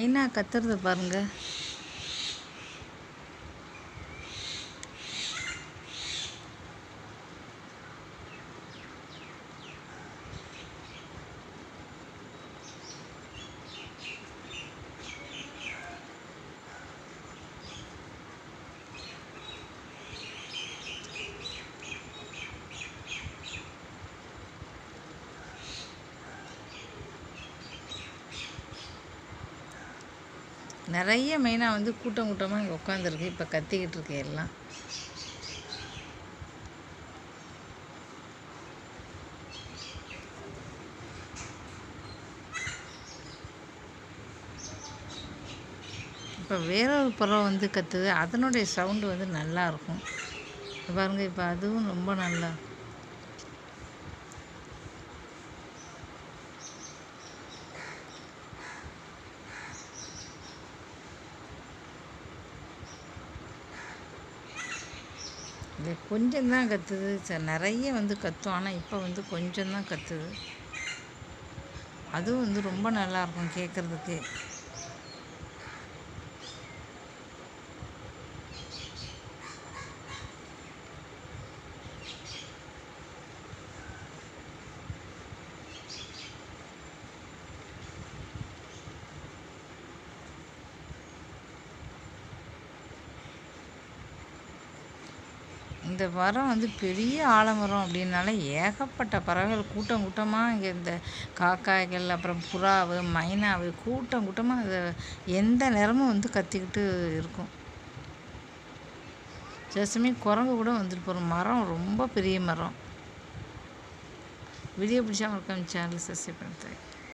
மைனா கத்துறது பாருங்கள் நிறைய மெயினாக வந்து கூட்டம் கூட்டமாக இங்கே உட்காந்துருக்கு இப்போ கத்திக்கிட்டு இருக்கு எல்லாம். இப்போ வேற ஒரு வந்து கத்துது. அதனுடைய சவுண்டு வந்து நல்லா இருக்கும். இப்போ அதுவும் ரொம்ப நல்லா இது கொஞ்சம் தான் கத்துது. ச- நிறைய வந்து கத்தும். ஆனால் இப்போ வந்து கொஞ்சம் தான் கத்துது. அதுவும் வந்து ரொம்ப நல்லா இருக்கும் கேட்குறதுக்கு இந்த மரம் வந்து பெரிய ஆலமரம் அப்படின்னால ஏகப்பட்ட பறவைகள் கூட்டம் கூட்டமாக இங்கே இந்த காக்காய்கள் அப்புறம் புறாவு மைனாவு கூட்டம் கூட்டமாக அதை எந்த நேரமும் வந்து கத்திக்கிட்டு இருக்கும். சில சமயம் குரங்கு கூட வந்துட்டு போகிறோம் மரம் ரொம்ப பெரிய மரம். வீடியோ பிடிச்சா மறக்காம சேனல் சப்ஸ்கிரைப் பண்ணுறேன்